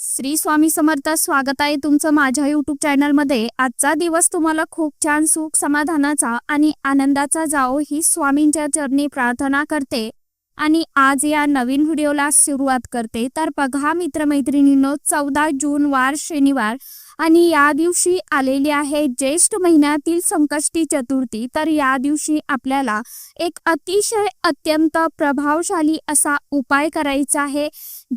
श्री स्वामी समर्थ स्वागत आहे तुमचं माझ्या युट्यूब चॅनलमध्ये आजचा दिवस तुम्हाला खूप छान सुख समाधानाचा आणि आनंदाचा जाओ ही स्वामींच्या चरणी प्रार्थना करते. आणि आज या नवीन व्हिडिओला सुरुवात करते. तर बघा मित्रमैत्रिणींनो चौदा जून वार शनिवार. आणि या दिवशी आलेली आहे ज्येष्ठ महिन्यातील संकष्टी चतुर्थी. तर या दिवशी आपल्याला एक अतिशय अत्यंत प्रभावशाली असा उपाय करायचा आहे.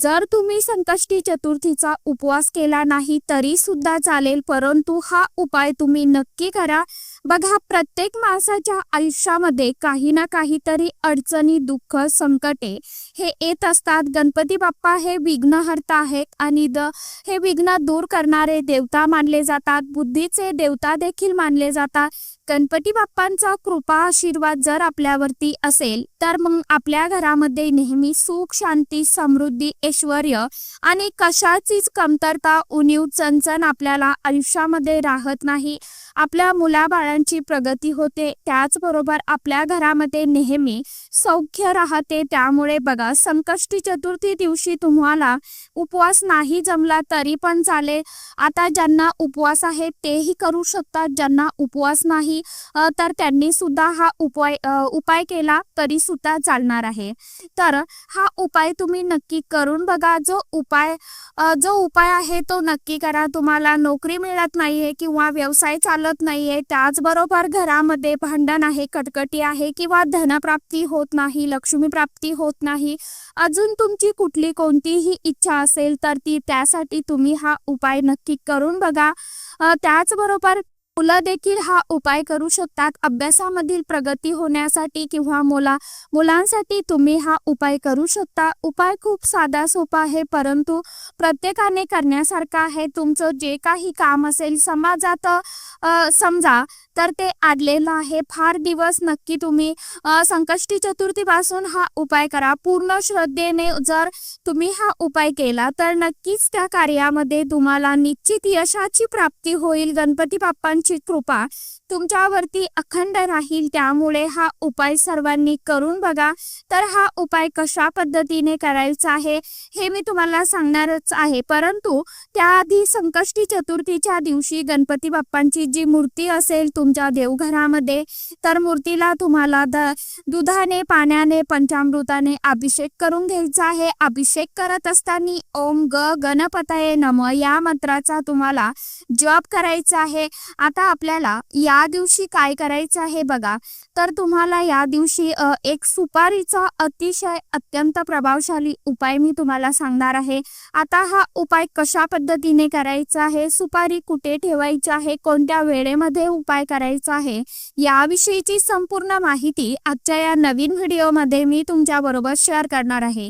जर तुम्ही संकष्टी चतुर्थीचा उपवास केला नाही तरी सुद्धा चालेल परंतु हा उपाय तुम्ही नक्की करा. बघा प्रत्येक माणसाच्या आयुष्यामध्ये काही ना काहीतरी अडचणी दुःख संकटे हे येत असतात. गणपती बाप्पा हे विघ्नहर्ता आहेत आणि द हे विघ्न दूर करणारे देवता मानले जातात. बुद्धीचे देवता देखील मानले जातात. गणपती बाप्पांचा कृपा आशीर्वाद जर आपल्यावरती असेल तर मग आपल्या घरामध्ये नेहमी सुख शांती समृद्धी ऐश्वर आणि कशाचीच कमतरता उणीव चणचण आपल्याला आयुष्यामध्ये राहत नाही. आपल्या मुलाबाळांची प्रगती होते त्याचबरोबर आपल्या घरामध्ये नेहमी सौख्य राहते. त्यामुळे बघा संकष्टी चतुर्थी दिवशी तुम्हाला उपवास नाही जमला तरी पण चालेल. आता ज्यांना उपवास आहे तेही करू शकतात. ज्यांना उपवास नाही अ, तर त्यांनी सुद्धा हा उपाय उपाय केला तरी सुद्धा चालणार आहे. तर हा उपाय तुम्ही नक्की करून बघा. जो उपाय जो उपाय आहे तो नक्की करा. तुम्हाला नोकरी मिळत नाहीये किंवा व्यवसाय चालत नाहीये त्याचबरोबर घरामध्ये भांडण आहे कटकटी आहे किंवा धनप्राप्ती होत नाही लक्ष्मी प्राप्ती होत नाही अजून तुमची कुठली कोणतीही इच्छा असेल तर ती त्यासाठी तुम्ही हा उपाय नक्की करून बघा. त्याचबरोबर मुलं देखील हा उपाय करू शकतात. अभ्यासामधील प्रगती होण्यासाठी किंवा मुला मुलांसाठी तुम्ही हा उपाय करू शकता. उपाय खूप साधा सोपा आहे परंतु प्रत्येकाने करण्यासारखा आहे. तुमचं जे काही काम असेल समाजात समजा तर ते आडलेलं आहे. फार दिवस नक्की तुम्ही संकष्टी चतुर्थीपासून हा उपाय करा. पूर्ण श्रद्धेने जर तुम्ही हा उपाय केला तर नक्कीच त्या कार्यामध्ये तुम्हाला निश्चित यशाची प्राप्ती होईल. गणपती बाप्पांची कृपा तुमच्यावरती अखंड राहील त्यामुळे हा उपाय सर्वांनी करून बघा. तर हा उपाय कशा पद्धतीने करायचा आहे हे मी तुम्हाला सांगणारच आहे. परंतु त्याआधी संकष्टी चतुर्थीच्या दिवशी गणपती बाप्पांची जी मूर्ती असेल तुमच्या देवघरामध्ये तर मूर्तीला तुम्हाला द दुधाने पाण्याने पंचामृताने अभिषेक करून घ्यायचा आहे. अभिषेक करत असताना ओम ग गणपतये नम या मंत्राचा तुम्हाला जप करायचा आहे. आता आपल्याला या दिवशी काय करायचं आहे बघा. तर तुम्हाला या दिवशी एक सुपारीचा अतिशय अत्यंत प्रभावशाली उपाय मी तुम्हाला सांगणार आहे. आता हा उपाय कशा पद्धतीने करायचा आहे? सुपारी कुठे ठेवायची आहे? कोणत्या वेळेमध्ये उपाय करायचा आहे? याविषयीची संपूर्ण माहिती आजच्या या नवीन व्हिडिओमध्ये मी तुमच्या बरोबर शेअर करणार आहे.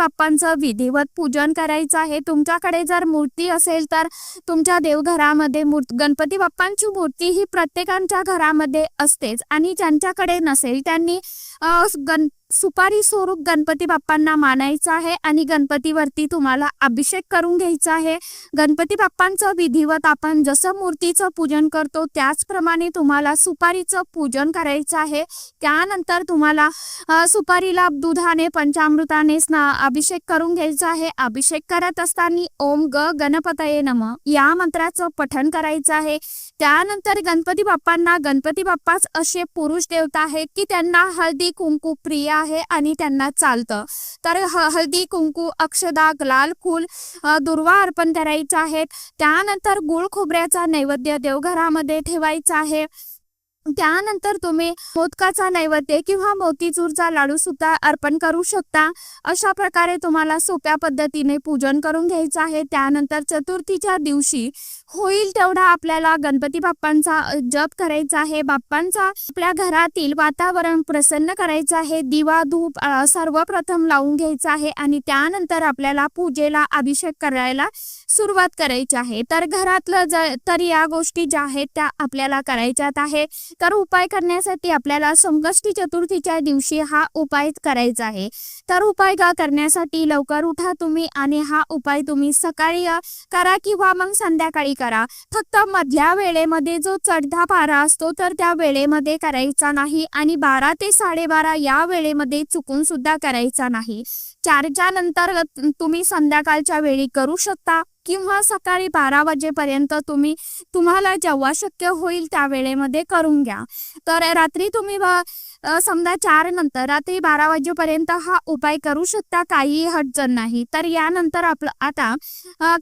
बाप्पांचं विधिवत पूजन करायचं आहे. तुमच्याकडे जर मूर्ती असेल तर तुमच्या देवघरामध्ये मूर्त गणपती बाप्पांची मूर्ती ही प्रत्येकांच्या घरामध्ये असतेच आणि ज्यांच्याकडे नसेल त्यांनी गण सुपारी स्वरूप गणपती बाप्पांना मानायचं आहे आणि गणपतीवरती तुम्हाला अभिषेक करून घ्यायचा आहे. गणपती बाप्पांचं विधिवत आपण जसं मूर्तीचं पूजन करतो त्याचप्रमाणे तुम्हाला सुपारीचं पूजन करायचं आहे. त्यानंतर तुम्हाला सुपारीला दुधाने पंचामृताने स्ना अभिषेक करून घ्यायचा आहे. अभिषेक करत असताना ओम ग गणपतये नम या मंत्राचं पठण करायचं आहे. त्यानंतर गणपती बाप्पांना गणपती बाप्पाच असे पुरुष देवता आहेत की त्यांना हळदी कुंकू प्रिया आहे आणि त्यांना चालतं. तर हळदी कुंकू अक्षदाग लाल फूल दुर्वा अर्पण करायचं आहे. त्यानंतर गुळ खोबऱ्याचा नैवेद्य देवघरामध्ये ठेवायचा आहे. त्यानंतर तुम्ही मोदकाचा नैवेद्य किंवा मोतीचूरचा लाडू सुद्धा अर्पण करू शकता. अशा प्रकारे तुम्हाला सोप्या पद्धतीने पूजन करून घ्यायचं आहे. त्यानंतर चतुर्थीच्या दिवशी होईल तेवढा आपल्याला गणपती बाप्पांचा जप करायचा आहे. बाप्पांचा आपल्या घरातील वातावरण प्रसन्न करायचं आहे. दिवा धूप सर्वप्रथम लावून घ्यायचा आहे आणि त्यानंतर आपल्याला पूजेला अभिषेक करायला सुरुवात करायची आहे. तर घरातलं ज तर या गोष्टी ज्या आहेत त्या आपल्याला करायच्यात आहे. तर उपाय करण्यासाठी आपल्याला संकष्टी चतुर्थीच्या दिवशी हा उपाय करायचा आहे. तर उपाय का करण्यासाठी लवकर उठा तुम्ही आणि हा उपाय तुम्ही सकाळी करा किंवा मग संध्याकाळी करा. फक्त मधल्या वेळेमध्ये जो चढधा पारा असतो तर त्या वेळेमध्ये करायचा नाही आणि बारा ते साडेबारा या वेळेमध्ये चुकून सुद्धा करायचा नाही. चारच्या नंतर तुम्ही संध्याकाळच्या वेळी करू शकता. किंवा सकाळी बारा वाजेपर्यंत तुम्ही तुम्हाला जेव्हा शक्य होईल त्या वेळेमध्ये करून घ्या. तर रात्री तुम्ही समजा चार नंतर रात्री बारा वाजेपर्यंत हा उपाय करू शकता काहीही अडचण नाही. तर यानंतर आपलं आता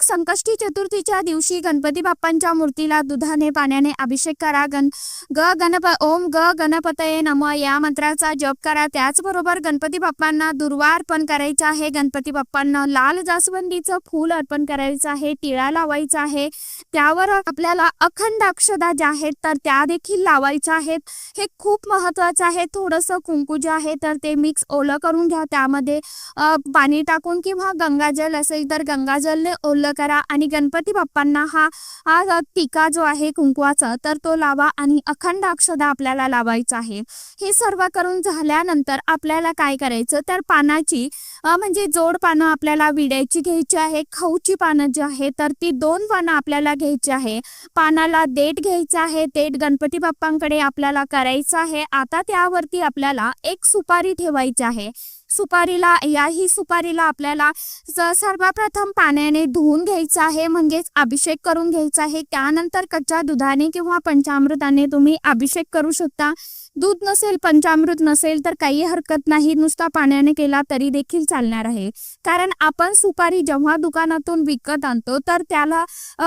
संकष्टी चतुर्थीच्या दिवशी गणपती बाप्पांच्या मूर्तीला दुधाने पाण्याने अभिषेक करा. गण ग गणप ओम ग गणपतये नम या मंत्राचा जप करा. त्याचबरोबर गणपती बाप्पांना दुर्वा अर्पण करायचं आहे. गणपती बाप्पांना लाल जास्वंदीचं फूल अर्पण करायचं आहे. टिळा लावायचा आहे. त्यावर आपल्याला अखंड अक्षदा ज्या आहेत तर त्या देखील लावायच्या आहेत. हे खूप महत्वाचं आहे. थोडंसं कुंकू जे आहे तर ते मिक्स ओलं करून घ्या. त्यामध्ये पाणी टाकून किंवा गंगाजल असेल तर गंगाजलने ओलं करा. आणि गणपती बाप्पांना हा हा टीका जो आहे कुंकवाचा तर तो लावा आणि अखंड अक्षदा आपल्याला लावायचा आहे. हे सर्व करून झाल्यानंतर आपल्याला काय करायचं? तर पानाची म्हणजे जोड पानं आपल्याला विड्याची घ्यायची आहे. खाऊची पानं जी आहे तर ती दोन पानं आपल्याला घ्यायची आहे. पानाला देठ घ्यायचं आहे देठ गणपती बाप्पांकडे आपल्याला करायचं आहे. आता त्यावरती आपल्याला एक सुपारी ठेवायची आहे. सुपारीला याही सुपारीला आपल्याला सर्वप्रथम पाण्याने धुवून घ्यायचं आहे म्हणजेच अभिषेक करून घ्यायचा आहे. त्यानंतर कच्च्या दुधाने किंवा पंचामृताने तुम्ही अभिषेक करू शकता. दूध नसेल पंचामृत नसेल तर काही हरकत नाही. नुसता पाण्याने केला तरी देखील चालणार आहे. कारण आपण सुपारी जेव्हा दुकानातून विकत आणतो तर त्याला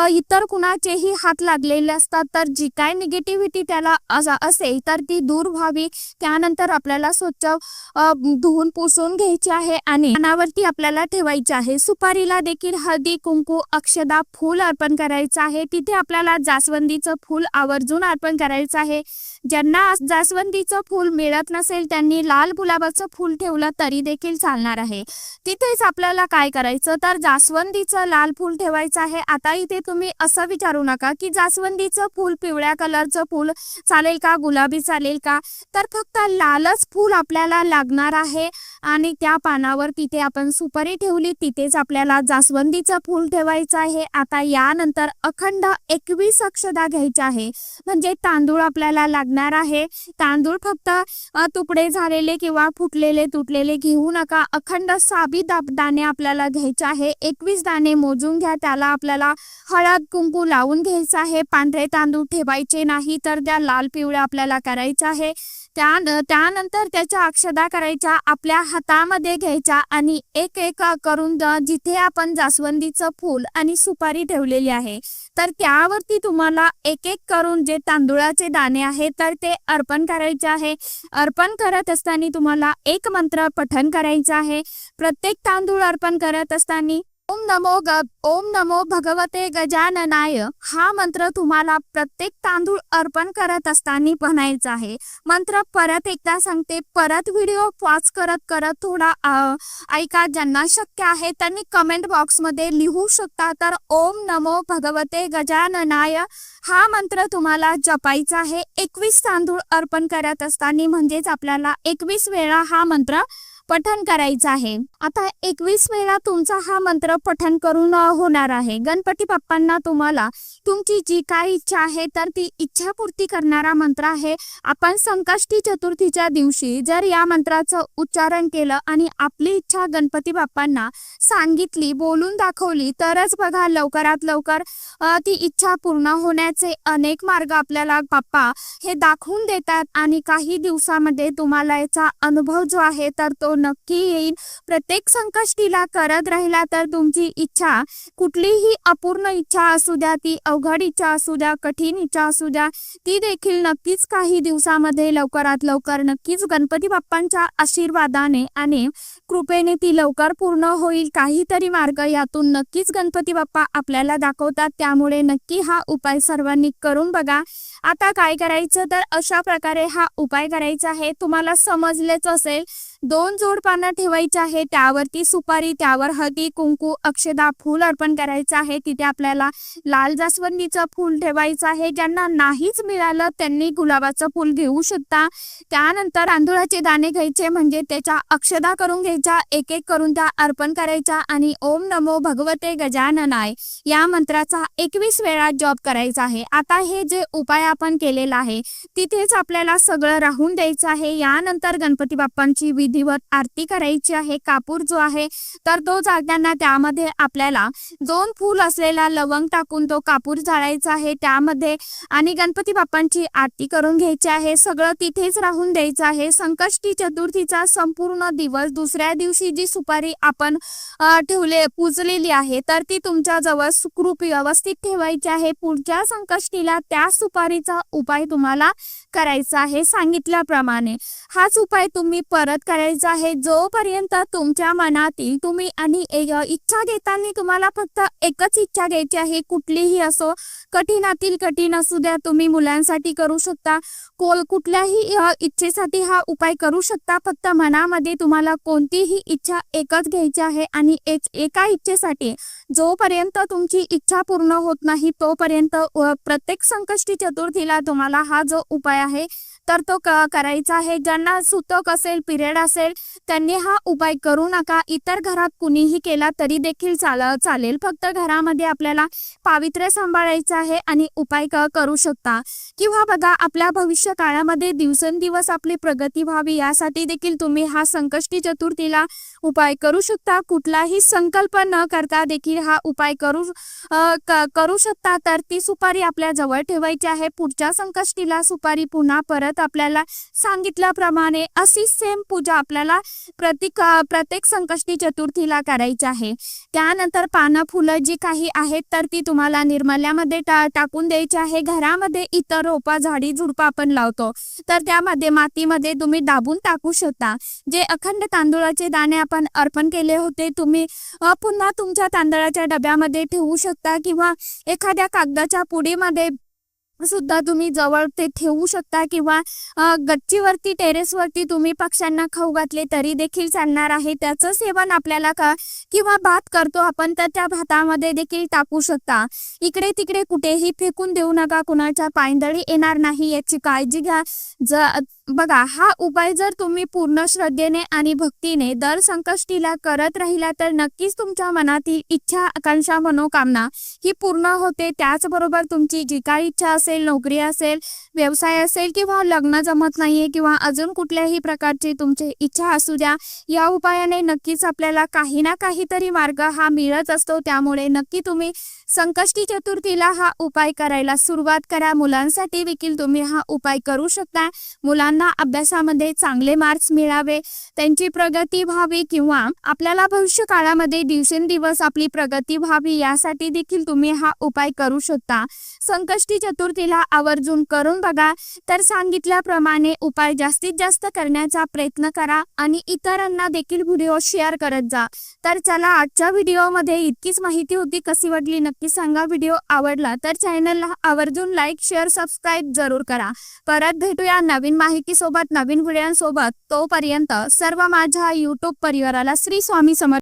इतर कुणाचेही हात लागलेले असतात. तर जी काय निगेटिव्हिटी त्याला असेल तर ती दूर व्हावी त्यानंतर आपल्याला स्वच्छ धुवून पुसून घ्यायची आहे आणि मनावरती आपल्याला ठेवायची आहे. सुपारीला देखील हळदी कुंकू अक्षदा फूल अर्पण करायचं आहे. तिथे आपल्याला जास्वंदीचं फूल आवर्जून अर्पण करायचं आहे. ज्यांना जास्वंदीचं फूल मिळत नसेल त्यांनी लाल गुलाबाचं फूल ठेवलं तरी देखील चालणार आहे. तिथेच आपल्याला काय करायचं? तर जास्वंदीचं लाल फूल ठेवायचं आहे. आता इथे तुम्ही असं विचारू नका की जास्वंदीचं फूल पिवळ्या कलरचं फूल चालेल का? गुलाबी चालेल का? तर फक्त लालच फूल आपल्याला लागणार आहे आणि त्या पानावर तिथे आपण सुपारी ठेवली. तिथेच आपल्याला जास्वंदीचं फूल ठेवायचं आहे. आता यानंतर अखंड एकवीस अक्षदा घ्यायच्या आहे. म्हणजे तांदूळ आपल्याला लागणार आहे. तांदूळ फक्त तुकडे झालेले किंवा फुटलेले तुटलेले घेऊ नका. अखंड साबी दाणे आपल्याला घ्यायचे आहे. एकवीस दाणे मोजून घ्या. त्याला आपल्याला हळद कुंकू लावून घ्यायचं आहे. पांढरे तांदूळ ठेवायचे नाही तर त्या लाल पिवळ्या आपल्याला करायचं आहे. त्या त्यानंतर त्याच्या अक्षदा करायच्या आपल्या हातामध्ये घ्यायच्या आणि एक एक करून जिथे आपण जास्वंदीचं फूल आणि सुपारी ठेवलेली आहे तर त्यावरती तुम्हाला एक एक करून जे तांदूळाचे दाणे आहेत तर ते अर्पण करायचे आहे. अर्पण करत असताना तुम्हाला एक मंत्र पठन करायचं आहे. प्रत्येक तांदूळ अर्पण करत असताना ओम नमो ग ओम नमो भगवते गजाननाय. हा मंत्र तुम्हाला प्रत्येक तांदूळ अर्पण करत असताना म्हणायचा आहे. मंत्र परत एकदा सांगते परत व्हिडिओ पॉज करत करत थोडा ऐका ज्यांना शक्य आहे त्यांनी कमेंट बॉक्समध्ये लिहू शकता. तर ओम नमो भगवते गजाननाय. हा मंत्र तुम्हाला जपायचा आहे. एकवीस तांदूळ अर्पण करत असताना म्हणजेच आपल्याला एकवीस वेळा हा मंत्र पठण करायचं आहे. आता एकवीस वेळा तुमचा हा मंत्र पठण करून होणार आहे. गणपती बाप्पांना तुम्हाला तुमची जी काय इच्छा आहे तर ती इच्छापूर्ती करणारा मंत्र आहे. आपण संकष्टी चतुर्थीच्या दिवशी जर या मंत्राचं उच्चारण केलं आणि आपली इच्छा गणपती बाप्पांना सांगितली बोलून दाखवली तरच बघा लवकरात लवकर ती इच्छा पूर्ण होण्याचे अनेक मार्ग आपल्याला बाप्पा हे दाखवून देतात. आणि काही दिवसामध्ये तुम्हाला याचा अनुभव जो आहे तर तो नक्की येईल प्रत्येक संकष्टीला करत राहिला तर तुमची इच्छा कुठलीही अपूर्ण इच्छा असू द्या ती अवघड इच्छा असू द्या कठीण इच्छा असू द्या ती देखील नक्कीच काही दिवसामध्ये लवकरात लवकर नक्कीच गणपती बाप्पांच्या आशीर्वादाने आणि कृपेने ती लवकर पूर्ण होईल. काहीतरी मार्ग यातून नक्कीच गणपती बाप्पा आपल्याला दाखवतात. त्यामुळे नक्की हा उपाय सर्वांनी करून बघा. आता काय करायचं? तर अशा प्रकारे हा उपाय करायचा आहे. तुम्हाला समजलेच असेल. दोन जोड पानं ठेवायचे आहे. त्यावरती सुपारी त्यावर हळदी कुंकू अक्षदा फूल अर्पण करायचं आहे. तिथे आपल्याला लाल जास्वंदीचं फूल ठेवायचं आहे. ज्यांना नाहीच मिळालं त्यांनी गुलाबाचं फूल घेऊ शकता. त्यानंतर तांदुळाचे दाणे घ्यायचे म्हणजे त्याच्या अक्षदा करून घ्यायच्या एक एक करून त्या अर्पण करायच्या आणि ओम नमो भगवते गजाननाय या मंत्राचा एकवीस वेळा जॉब करायचा आहे. आता हे जे उपाय आपण केलेला आहे तिथेच आपल्याला सगळं राहून द्यायचं आहे. यानंतर गणपती बाप्पांची विधिवत आरती करायची आहे कापूर जो आहे तर तो जाळताना त्यामध्ये आपल्याला दोन फूल असलेला लवंग टाकून तो कापूर जाळायचा आहे. त्यामध्ये आणि गणपती बाप्पांची आरती करून घ्यायची आहे. सगळं तिथेच राहून द्यायचं आहे. संकष्टी चतुर्थीचा संपूर्ण दिवस दुसऱ्या दिवशी जी सुपारी आपण ठेवले पूजलेली आहे तर ती तुमच्या जवळ सुखरूप व्यवस्थित ठेवायची आहे. पुढच्या संकष्टीला त्या सुपारीचा उपाय तुम्हाला करायचा आहे सांगितल्याप्रमाणे. हाच उपाय तुम्ही परत करायचा आहे. जोपर्यंत तुमच्या मनातील तुम्ही आणि इच्छा घेताना तुम्हाला फक्त एकच इच्छा घ्यायची आहे कुठलीही असो कठीणातील कठीण असू द्या तुम्ही मुलांसाठी करू शकता. कोल कुठल्याही इच्छेसाठी हा उपाय करू शकता. फक्त मनामध्ये तुम्हाला कोणतीही इच्छा एकच घ्यायची आहे आणि एक एका इच्छेसाठी जोपर्यंत तुमची इच्छा पूर्ण होत नाही तोपर्यंत प्रत्येक संकष्टी चतुर्थीला तुम्हाला हा जो उपाय आहे तर तो करायचा आहे. ज्यांना सुतक असेल पिरियड असेल त्यांनी हा उपाय करू नका. इतर घरात कुणीही केला तरी देखील चाल चालेल. फक्त घरामध्ये आपल्याला पावित्र्य सांभाळायचं आहे आणि उपाय करू शकता. किंवा बघा आपल्या भविष्य काळामध्ये दिवसेंदिवस आपली प्रगती व्हावी यासाठी देखील तुम्ही हा संकष्टी चतुर्थीला उपाय करू शकता. कुठलाही संकल्प न करता देखील हा उपाय करू करू शकता. तर ती सुपारी आपल्या जवळ ठेवायची आहे. पुढच्या संकष्टीला सुपारी पुन्हा परत आपल्याला सांगितल्याप्रमाणे अशी सेम पूजा आपल्याला प्रत्येक प्रत्येक संकष्टी चतुर्थीला करायची आहे. त्यानंतर पानं फुलं जी काही आहेत तर ती तुम्हाला निर्मल्यामध्ये टा टाकून द्यायची आहे. घरामध्ये इतर रोपा झाडी झुडपं आपण लावतो तर त्यामध्ये मातीमध्ये तुम्ही दाबून टाकू शकता. जे अखंड तांदूळाचे दाणे आपण अर्पण केले होते तुम्ही पुन्हा तुमच्या तांदळाच्या डब्यामध्ये ठेवू शकता किंवा एखाद्या कागदाच्या पुडीमध्ये सुद्धा तुम्ही जवळ ते ठेवू शकता किंवा गच्चीवरती टेरेसवरती तुम्ही पक्ष्यांना खाऊ घातले तरी देखील चालणार आहे. त्याचं सेवन आपल्याला का किंवा भात करतो आपण तर त्या भातामध्ये देखील टाकू शकता. इकडे तिकडे कुठेही फेकून देऊ नका. कुणाच्या पायंदळी येणार नाही. याची काळजी घ्या. ज बघा हा उपाय जर तुम्ही पूर्ण श्रद्धेने आणि भक्तीने दर संकष्टीला करत राहिला तर नक्कीच तुमच्या मनातील इच्छा आकांक्षा मनोकामना ही पूर्ण होते. त्याचबरोबर तुमची जी काही इच्छा असेल नोकरी असेल व्यवसाय असेल किंवा लग्न जमत नाहीये किंवा अजून कुठल्याही प्रकारची तुमची इच्छा असू द्या या उपायाने नक्कीच आपल्याला काही ना काहीतरी मार्ग हा मिळत असतो. त्यामुळे नक्की तुम्ही संकष्टी चतुर्थीला हा उपाय करायला सुरुवात करा. मुलांसाठी देखील तुम्ही हा उपाय करू शकता. मुलांना अभ्यासामध्ये चांगले मार्क्स मिळावे त्यांची प्रगती व्हावी किंवा आपल्याला भविष्य काळामध्ये दिवसेंदिवस आपली प्रगती व्हावी यासाठी देखील तुम्ही हा उपाय करू शकता. संकष्टी चतुर्थीला आवर्जून करून बघा. तर सांगितल्याप्रमाणे उपाय जास्तीत जास्त करण्याचा प्रयत्न करा आणि इतरांना देखील व्हिडिओ शेअर करत जा. तर चला आजच्या व्हिडिओमध्ये इतकीच माहिती होती. कशी वाटली नक्की सांगा. व्हिडिओ आवडला तर चॅनलला आवर्जून लाईक शेअर सबस्क्राईब जरूर करा. परत भेटूया नवीन माहिती माहितीसोबत नवीन व्हिडिओसोबत तोपर्यंत सर्व माझ्या युट्यूब परिवाराला श्री स्वामी समर्थ